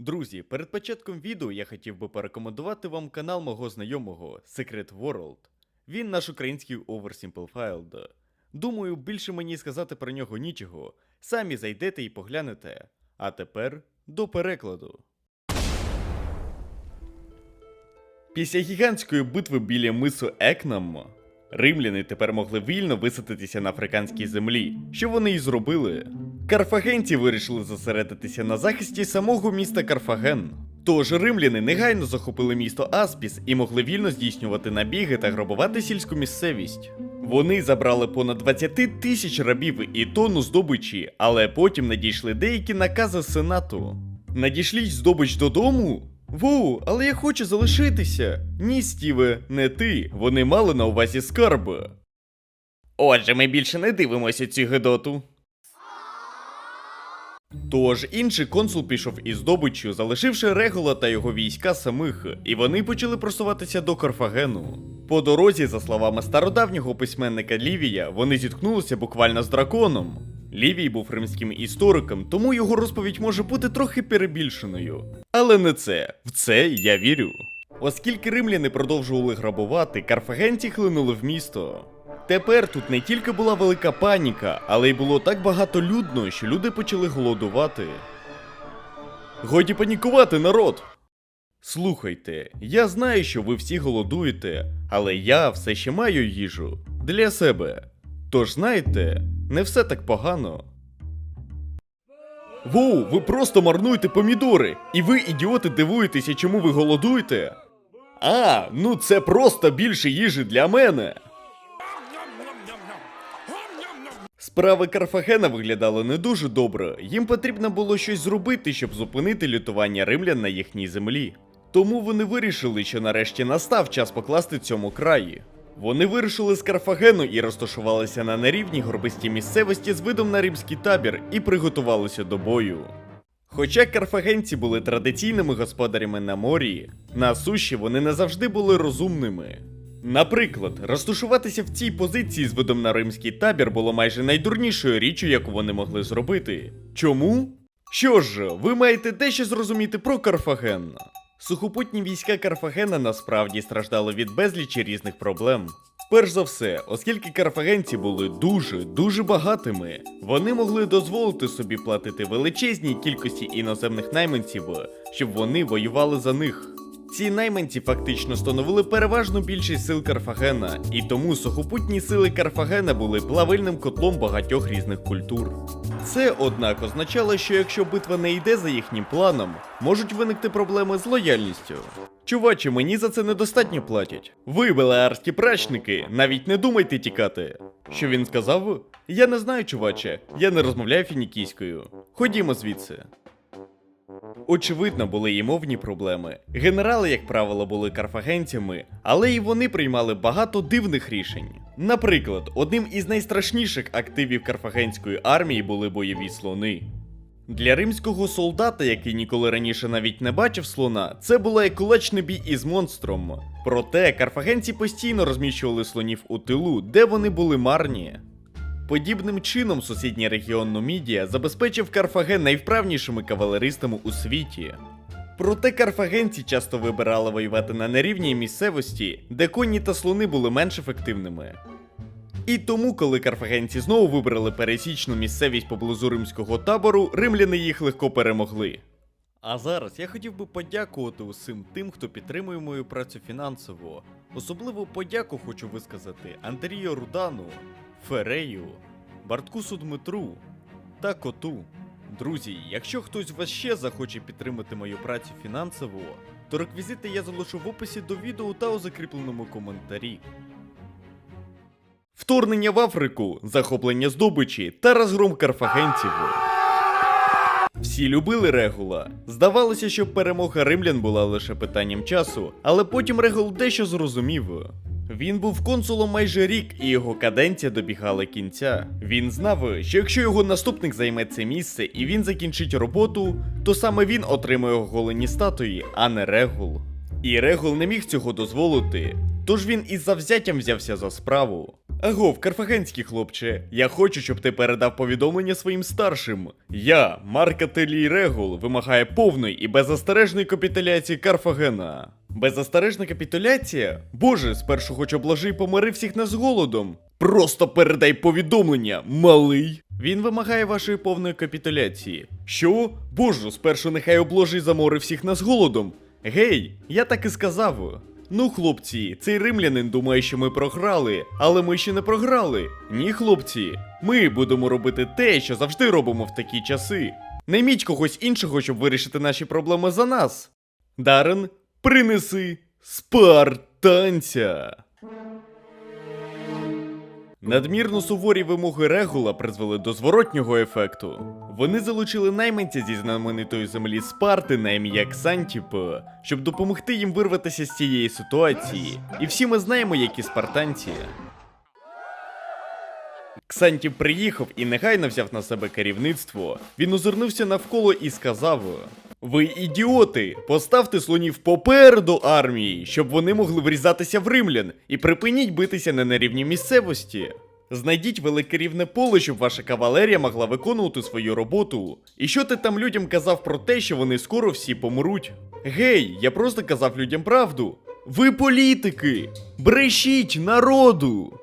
Друзі, перед початком відео я хотів би порекомендувати вам канал мого знайомого Secret World. Він наш український Oversimplified. Думаю, більше мені сказати про нього нічого. Самі зайдете і поглянете. А тепер до перекладу. Після гігантської битви біля мису Екнам римляни тепер могли вільно висадитися на африканській землі, що вони і зробили. Карфагенці вирішили зосередитися на захисті самого міста Карфаген. Тож римляни негайно захопили місто Аспіс і могли вільно здійснювати набіги та грабувати сільську місцевість. Вони забрали понад 20 тисяч рабів і тонну здобичі, але потім надійшли деякі накази сенату. Надішліть здобич додому? Воу, але я хочу залишитися. Ні, Стіве, не ти. Вони мали на увазі скарби. Отже, ми більше не дивимося цю гидоту. Тож інший консул пішов із здобиччю, залишивши Регула та його війська самих, і вони почали просуватися до Карфагену. По дорозі, за словами стародавнього письменника Лівія, вони зіткнулися буквально з драконом. Лівій був римським істориком, тому його розповідь може бути трохи перебільшеною. Але не це, в це я вірю. Оскільки римляни продовжували грабувати, карфагенці хлинули в місто. Тепер тут не тільки була велика паніка, але й було так багато людно, що люди почали голодувати. Годі панікувати, народ! Слухайте, я знаю, що ви всі голодуєте, але я все ще маю їжу для себе. Тож знаєте, не все так погано. Воу, ви просто марнуєте помідори, і ви, ідіоти, дивуєтеся, чому ви голодуєте? А, ну це просто більше їжі для мене. Справи Карфагена виглядали не дуже добре. Їм потрібно було щось зробити, щоб зупинити лютування римлян на їхній землі. Тому вони вирішили, що нарешті настав час покласти цьому краї. Вони вирушили з Карфагену і розташувалися на нерівній горбистій місцевості з видом на римський табір і приготувалися до бою. Хоча карфагенці були традиційними господарями на морі, на суші вони не завжди були розумними. Наприклад, розташуватися в цій позиції з видом на римський табір було майже найдурнішою річчю, яку вони могли зробити. Чому? Що ж, ви маєте дещо зрозуміти про Карфаген. Сухопутні війська Карфагена насправді страждали від безлічі різних проблем. Перш за все, оскільки карфагенці були дуже дуже багатими, вони могли дозволити собі платити величезній кількості іноземних найманців, щоб вони воювали за них. Ці найманці фактично становили переважну більшість сил Карфагена, і тому сухопутні сили Карфагена були плавильним котлом багатьох різних культур. Це, однак, означало, що якщо битва не йде за їхнім планом, можуть виникти проблеми з лояльністю. Чувачі, мені за це недостатньо платять. Ви, белеарські прачники, навіть не думайте тікати. Що він сказав? Я не знаю, чуваче, я не розмовляю фінікійською. Ходімо звідси. Очевидно, були і мовні проблеми. Генерали, як правило, були карфагенцями, але і вони приймали багато дивних рішень. Наприклад, одним із найстрашніших активів карфагенської армії були бойові слони. Для римського солдата, який ніколи раніше навіть не бачив слона, це була як кулачний бій із монстром. Проте карфагенці постійно розміщували слонів у тилу, де вони були марні. Подібним чином сусідній регіон Нумідія забезпечив Карфаген найвправнішими кавалеристами у світі. Проте карфагенці часто вибирали воювати на нерівній місцевості, де коні та слони були менш ефективними. І тому, коли карфагенці знову вибрали пересічну місцевість поблизу римського табору, римляни їх легко перемогли. А зараз я хотів би подякувати усім тим, хто підтримує мою працю фінансово. Особливу подяку хочу висказати Андрію Рудану, Ферею, Барткусу Дмитру та Коту. Друзі, якщо хтось з вас ще захоче підтримати мою працю фінансово, то реквізити я залишу в описі до відео та у закріпленому коментарі. Вторгнення в Африку, захоплення здобичі та розгром карфагенців. Всі любили Регула. Здавалося, що перемога римлян була лише питанням часу, але потім Регул дещо зрозумів. Він був консулом майже рік, і його каденція добігала кінця. Він знав, що якщо його наступник займе це місце і він закінчить роботу, то саме він отримує оголені статуї, а не Регул. І Регул не міг цього дозволити, тож він із завзяттям взявся за справу. Агов, карфагенський хлопче, я хочу, щоб ти передав повідомлення своїм старшим. Я, Марк Ателій Регул, вимагає повної і беззастережної капітуляції Карфагена. Беззастережна капітуляція? Боже, спершу хоч обложи і помири всіх нас голодом. Просто передай повідомлення, малий. Він вимагає вашої повної капітуляції. Що? Боже, спершу нехай обложи замори всіх нас голодом. Гей, я так і сказав. Ну, хлопці, цей римлянин думає, що ми програли, але ми ще не програли. Ні, хлопці, ми будемо робити те, що завжди робимо в такі часи. Найміть когось іншого, щоб вирішити наші проблеми за нас. Дарен, принеси спартанця. Надмірно суворі вимоги Регула призвели до зворотнього ефекту. Вони залучили найманця зі знаменитої землі Спарти на ім'я Ксантіп, щоб допомогти їм вирватися з цієї ситуації. І всі ми знаємо, які спартанці. Ксантіп приїхав і негайно взяв на себе керівництво. Він озирнувся навколо і сказав: Ви ідіоти! Поставте слонів попереду армії, щоб вони могли врізатися в римлян, і припиніть битися не на нерівній місцевості. Знайдіть велике рівне поле, щоб ваша кавалерія могла виконувати свою роботу. І що ти там людям казав про те, що вони скоро всі помруть? Гей, я просто казав людям правду. Ви політики! Брешіть народу!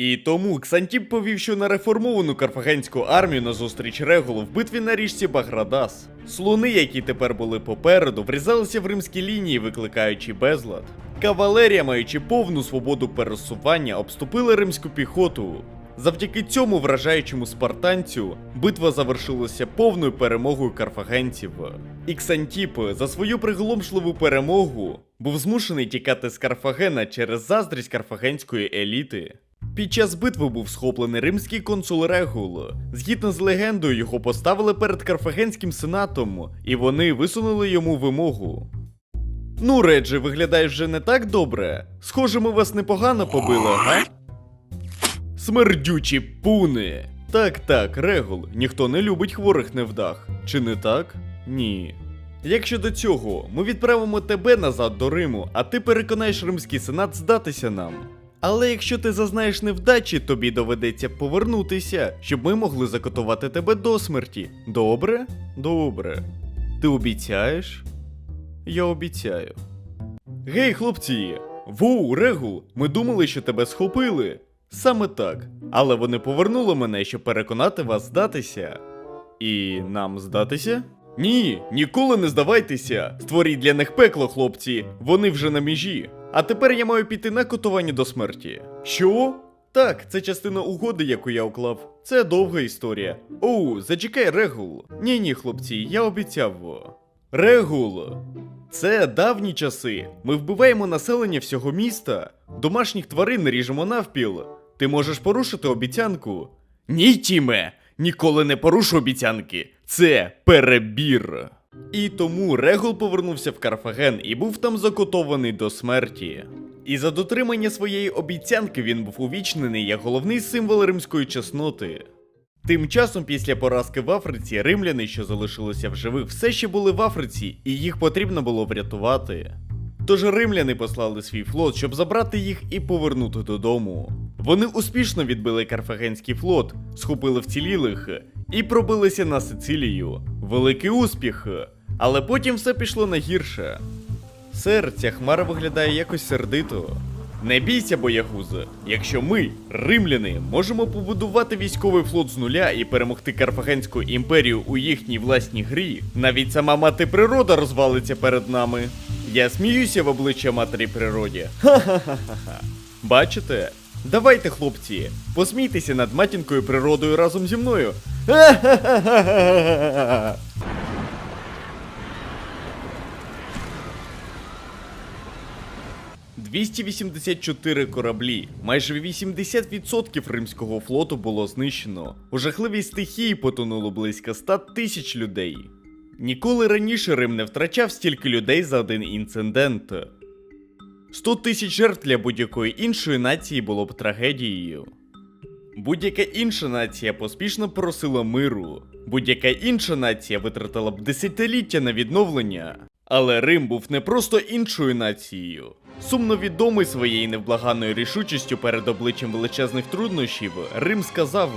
І тому Ксантіп повів, що на реформовану карфагенську армію назустріч Регулу в битві на річці Баградас. Слони, які тепер були попереду, врізалися в римські лінії, викликаючи безлад. Кавалерія, маючи повну свободу пересування, обступили римську піхоту. Завдяки цьому вражаючому спартанцю битва завершилася повною перемогою карфагенців. І Ксантіп за свою приголомшливу перемогу був змушений тікати з Карфагена через заздрість карфагенської еліти. Під час битви був схоплений римський консул Регул. Згідно з легендою, його поставили перед Карфагенським сенатом, і вони висунули йому вимогу. Ну, Реджі, виглядаєш вже не так добре. Схоже, ми вас непогано побили, га? Смердючі пуни. Так, так, Регул, ніхто не любить хворих невдах. Чи не так? Ні. Якщо до цього, ми відправимо тебе назад до Риму, а ти переконаєш римський сенат здатися нам. Але якщо ти зазнаєш невдачі, тобі доведеться повернутися, щоб ми могли закотувати тебе до смерті. Добре? Добре. Ти обіцяєш? Я обіцяю. Гей, хлопці! Воу, Регул, ми думали, що тебе схопили. Саме так. Але вони повернули мене, щоб переконати вас здатися. І нам здатися? Ні, ніколи не здавайтеся. Створіть для них пекло, хлопці. Вони вже на межі. А тепер я маю піти на котування до смерті. Що? Так, це частина угоди, яку я уклав. Це довга історія. Оу, зачекай, Регул. Ні, ні, хлопці, я обіцяв. Регул. Це давні часи. Ми вбиваємо населення всього міста. Домашніх тварин ріжемо навпіл. Ти можеш порушити обіцянку. Ні, Тіме, ніколи не порушу обіцянки. Це перебір. І тому Регул повернувся в Карфаген і був там закотований до смерті. І за дотримання своєї обіцянки він був увічнений як головний символ римської чесноти. Тим часом, після поразки в Африці, римляни, що залишилися в живих, все ще були в Африці, і їх потрібно було врятувати. Тож римляни послали свій флот, щоб забрати їх і повернути додому. Вони успішно відбили Карфагенський флот, схопили вцілілих і пробилися на Сицилію. Великий успіх! Але потім все пішло на гірше. Сер, ця хмара виглядає якось сердито. Не бійся, боягузе. Якщо ми, римляни, можемо побудувати військовий флот з нуля і перемогти Карфагенську імперію у їхній власній грі, навіть сама мати природа розвалиться перед нами. Я сміюся в обличчя матері природі. Ха-ха-ха-ха. Бачите? Давайте, хлопці, посмійтеся над матінкою природою разом зі мною. Ха-ха-ха-ха-ха. – 284 кораблі, майже 80% римського флоту було знищено. У жахливій стихії потонуло близько 100 тисяч людей. Ніколи раніше Рим не втрачав стільки людей за один інцидент. 100 тисяч жертв для будь-якої іншої нації було б трагедією. Будь-яка інша нація поспішно просила миру. Будь-яка інша нація витратила б десятиліття на відновлення. Але Рим був не просто іншою нацією. Сумно відомий своєю невблаганною рішучістю перед обличчям величезних труднощів, Рим сказав: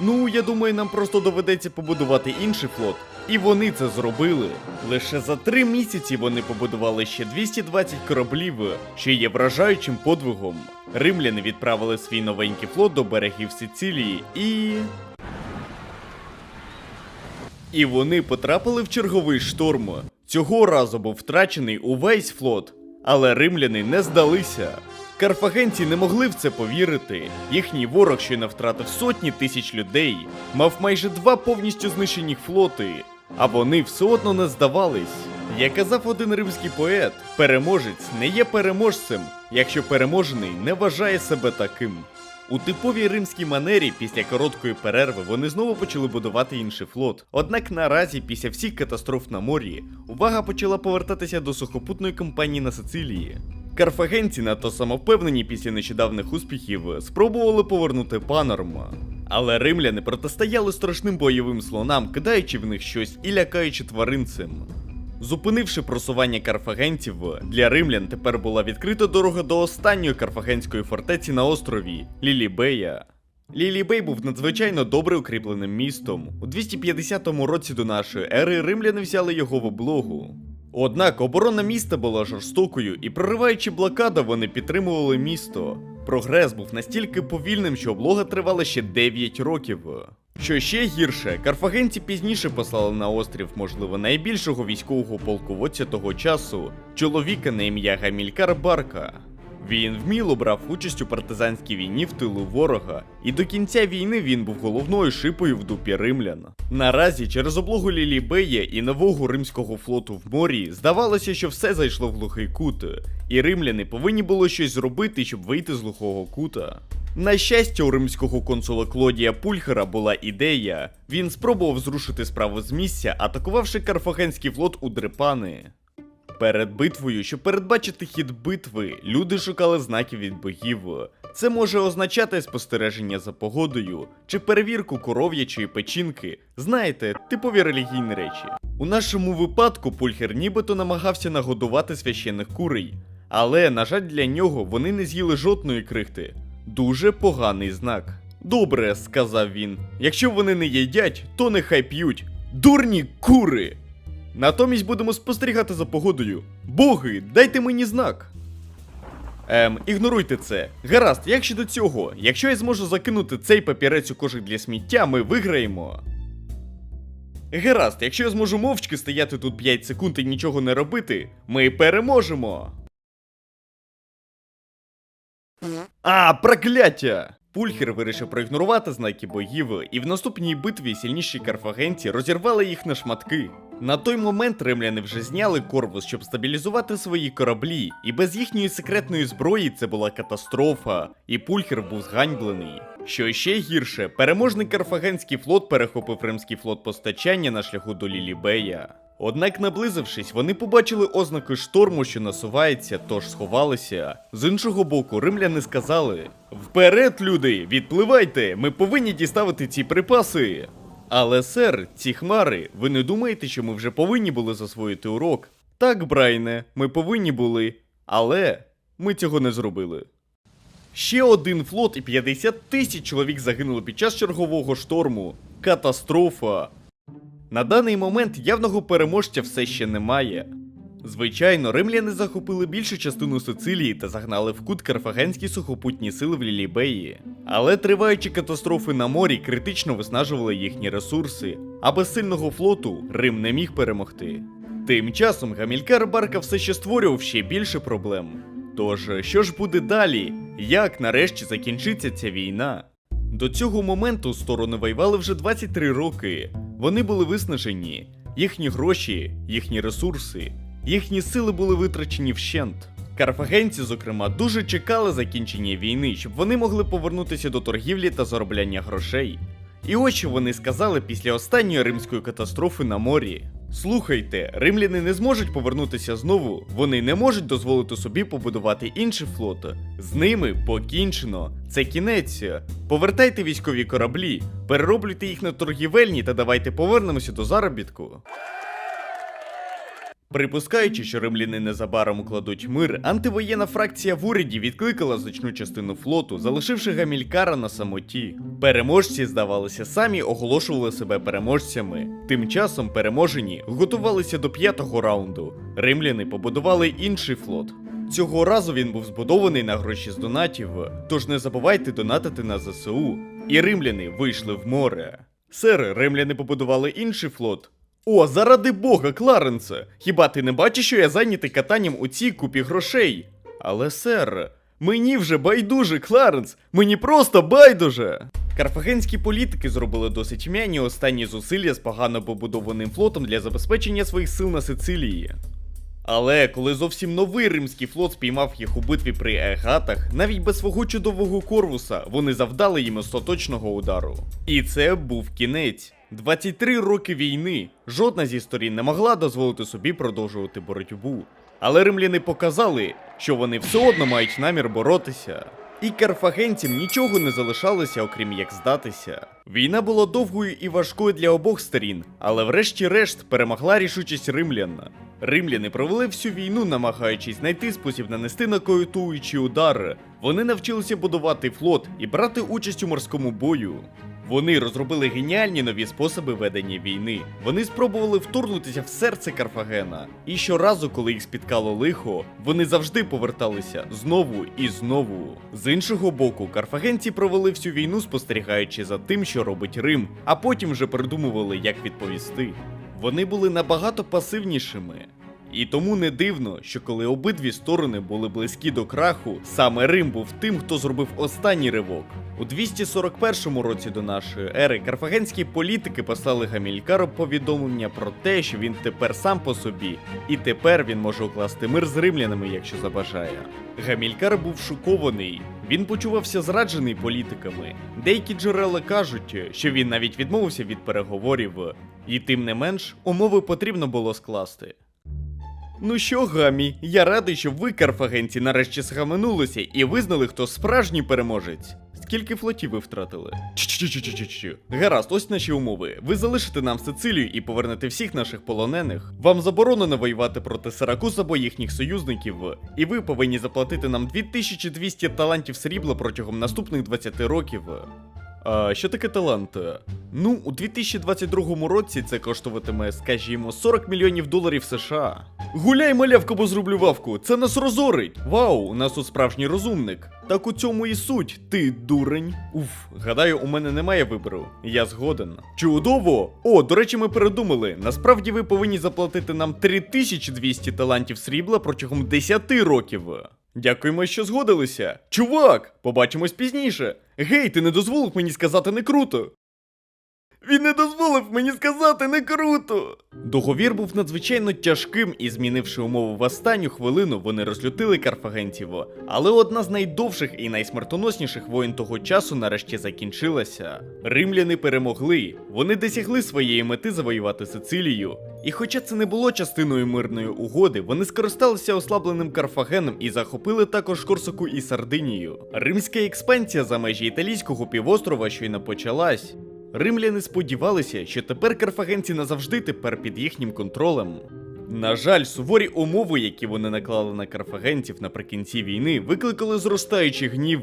Ну, я думаю, нам просто доведеться побудувати інший флот. І вони це зробили. Лише за три місяці вони побудували ще 220 кораблів, що є вражаючим подвигом. Римляни відправили свій новенький флот до берегів Сицилії і. І вони потрапили в черговий шторм. Цього разу був втрачений увесь флот, але римляни не здалися. Карфагенці не могли в це повірити. Їхній ворог, що не втратив сотні тисяч людей, мав майже два повністю знищені флоти, а вони все одно не здавались. Як казав один римський поет, переможець не є переможцем, якщо переможений не вважає себе таким. У типовій римській манері після короткої перерви вони знову почали будувати інший флот. Однак наразі, після всіх катастроф на морі, увага почала повертатися до сухопутної кампанії на Сицилії. Карфагенці, надто самовпевнені після нещодавних успіхів, спробували повернути Панорма. Але римляни протистояли страшним бойовим слонам, кидаючи в них щось і лякаючи тваринцем. Зупинивши просування карфагенців, для римлян тепер була відкрита дорога до останньої карфагенської фортеці на острові Лілібея. Лілібей був надзвичайно добре укріпленим містом. У 250 році до нашої ери римляни взяли його в облогу. Однак оборона міста була жорстокою, і прориваючи блокаду, вони підтримували місто. Прогрес був настільки повільним, що облога тривала ще 9 років. Що ще гірше, карфагенці пізніше послали на острів, можливо, найбільшого військового полководця того часу, чоловіка на ім'я Гамількар Барка. Він вміло брав участь у партизанській війні в тилу ворога, і до кінця війни він був головною шипою в дупі римлян. Наразі через облогу Лілібея і нового римського флоту в морі здавалося, що все зайшло в глухий кут, і римляни повинні було щось зробити, щоб вийти з глухого кута. На щастя, у римського консула Клодія Пульхера була ідея. Він спробував зрушити справу з місця, атакувавши карфагенський флот у Дрепани. Перед битвою, щоб передбачити хід битви, люди шукали знаків від богів. Це може означати спостереження за погодою чи перевірку коров'ячої печінки. Знаєте, типові релігійні речі. У нашому випадку Пульхер нібито намагався нагодувати священних курей, але, на жаль, для нього вони не з'їли жодної крихти. Дуже поганий знак. Добре, сказав він. Якщо вони не їдять, то нехай п'ють. Дурні кури! Натомість будемо спостерігати за погодою. Боги, дайте мені знак. Ем, ігноруйте це. Гаразд, як щодо цього, якщо я зможу закинути цей папірець у кошик для сміття, ми виграємо. Гаразд, якщо я зможу мовчки стояти тут 5 секунд і нічого не робити, ми переможемо. А, прокляття! Пульхер вирішив проігнорувати знаки богів, і в наступній битві сильніші карфагенці розірвали їх на шматки. На той момент римляни вже зняли корпус, щоб стабілізувати свої кораблі, і без їхньої секретної зброї це була катастрофа, і Пульхер був зганьблений. Що ще гірше, переможний карфагенський флот перехопив римський флот постачання на шляху до Лілібея. Однак, наблизившись, вони побачили ознаки шторму, що насувається, тож сховалися. З іншого боку, римляни сказали: Вперед, люди, відпливайте! Ми повинні діставити ці припаси. Але, сер, ці хмари, ви не думаєте, що ми вже повинні були засвоїти урок? Так, Брайне, ми повинні були, але ми цього не зробили. Ще один флот і 50 тисяч чоловік загинули під час чергового шторму. Катастрофа. На даний момент явного переможця все ще немає. Звичайно, римляни захопили більшу частину Сицилії та загнали в кут карфагенські сухопутні сили в Лілібеї. Але триваючі катастрофи на морі критично виснажували їхні ресурси, а без сильного флоту Рим не міг перемогти. Тим часом Гамількар Барка все ще створював ще більше проблем. Тож, що ж буде далі? Як нарешті закінчиться ця війна? До цього моменту сторони воювали вже 23 роки. Вони були виснажені, їхні гроші, їхні ресурси, їхні сили були витрачені вщент. Карфагенці, зокрема, дуже чекали закінчення війни, щоб вони могли повернутися до торгівлі та заробляння грошей. І що вони сказали після останньої римської катастрофи на морі. Слухайте, римляни не зможуть повернутися знову, вони не можуть дозволити собі побудувати інший флот. З ними покінчено. Це кінець. Повертайте військові кораблі, перероблюйте їх на торгівельні та давайте повернемося до заробітку. Припускаючи, що римляни незабаром укладуть мир, антивоєнна фракція в уряді відкликала значну частину флоту, залишивши Гамількара на самоті. Переможці, здавалося, самі оголошували себе переможцями. Тим часом переможені готувалися до п'ятого раунду. Римляни побудували інший флот. Цього разу він був збудований на гроші з донатів, тож не забувайте донатити на ЗСУ. І римляни вийшли в море. Сер, римляни побудували інший флот. О, заради Бога, Кларенсе! Хіба ти не бачиш, що я зайнятий катанням у цій купі грошей? Але, сер, мені вже байдуже, Кларенс! Мені просто байдуже! Карфагенські політики зробили досить м'яні останні зусилля з погано побудованим флотом для забезпечення своїх сил на Сицилії. Але коли зовсім новий римський флот спіймав їх у битві при Егатах, навіть без свого чудового корвуса вони завдали їм остаточного удару. І це був кінець. 23 роки війни. Жодна зі сторін не могла дозволити собі продовжувати боротьбу. Але римляни показали, що вони все одно мають намір боротися. І карфагенцям нічого не залишалося, окрім як здатися. Війна була довгою і важкою для обох сторін, але врешті-решт перемогла рішучість римлян. Римляни провели всю війну, намагаючись знайти спосіб нанести нокаутуючі удари. Вони навчилися будувати флот і брати участь у морському бою. Вони розробили геніальні нові способи ведення війни. Вони спробували вторгнутися в серце Карфагена. І щоразу, коли їх спіткало лихо, вони завжди поверталися знову і знову. З іншого боку, карфагенці провели всю війну, спостерігаючи за тим, що робить Рим, а потім вже придумували, як відповісти. Вони були набагато пасивнішими. І тому не дивно, що коли обидві сторони були близькі до краху, саме Рим був тим, хто зробив останній ривок. У 241 році до нашої ери карфагенські політики послали Гамількару повідомлення про те, що він тепер сам по собі, і тепер він може укласти мир з римлянами, якщо забажає. Гамількар був шокований. Він почувався зраджений політиками. Деякі джерела кажуть, що він навіть відмовився від переговорів, і тим не менш умови потрібно було скласти. Ну що, Гамі, я радий, що ви, карфагенці, нарешті схаменулися і визнали, хто справжній переможець. Скільки флотів ви втратили? Чу-чу-чу-чу-чу. Гаразд, ось наші умови. Ви залишите нам Сицилію і повернете всіх наших полонених. Вам заборонено воювати проти Сиракус або їхніх союзників, і ви повинні заплатити нам 2200 талантів срібла протягом наступних 20 років. А що таке талант? Ну, у 2022 році це коштуватиме, скажімо, 40 мільйонів доларів США. Гуляй, малявка, бо зроблю вавку, це нас розорить. Вау, у нас тут справжній розумник. Так у цьому і суть, ти дурень. Уф, гадаю, у мене немає вибору. Я згоден. Чудово! О, до речі, ми передумали. Насправді ви повинні заплатити нам 3200 талантів срібла протягом 10 років. Дякуємо, що згодилися. Чувак, побачимось пізніше. Гей, ти не дозволив мені сказати не круто. Він не дозволив мені сказати не круто. Договір був надзвичайно тяжким і, змінивши умови в останню хвилину, вони розлютили карфагенців. Але одна з найдовших і найсмертоносніших воїн того часу нарешті закінчилася. Римляни перемогли. Вони досягли своєї мети завоювати Сицилію. І хоча це не було частиною мирної угоди, вони скористалися ослабленим Карфагеном і захопили також Корсоку і Сардинію. Римська експансія за межі італійського півострова щойно почалась. Римляни сподівалися, що тепер карфагенці назавжди тепер під їхнім контролем. На жаль, суворі умови, які вони наклали на карфагенців наприкінці війни, викликали зростаючий гнів.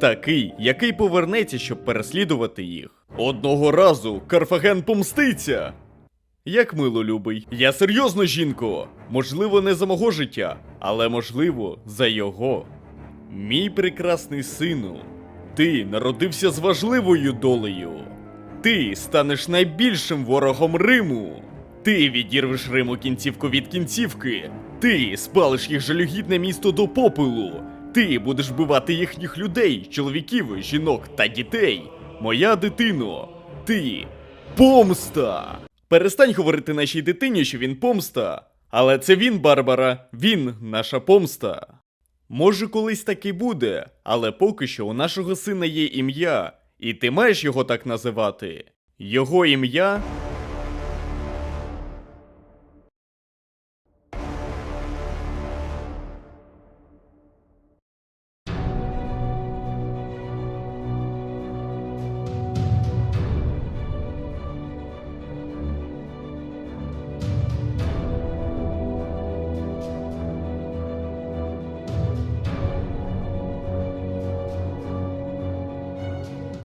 Такий, який повернеться, щоб переслідувати їх. Одного разу Карфаген помститься. Як мило, любий. Я серйозно, жінко. Можливо, не за мого життя, але можливо, за його. Мій прекрасний сину, ти народився з важливою долею. Ти станеш найбільшим ворогом Риму. Ти відірвеш Риму кінцівку від кінцівки. Ти спалиш їх жалюгідне місто до попелу. Ти будеш вбивати їхніх людей, чоловіків, жінок та дітей. Моя дитино, ти помста. Перестань говорити нашій дитині, що він помста. Але це він, Барбара, він наша помста. Може, колись так і буде, але поки що у нашого сина є ім'я, і ти маєш його так називати. Його ім'я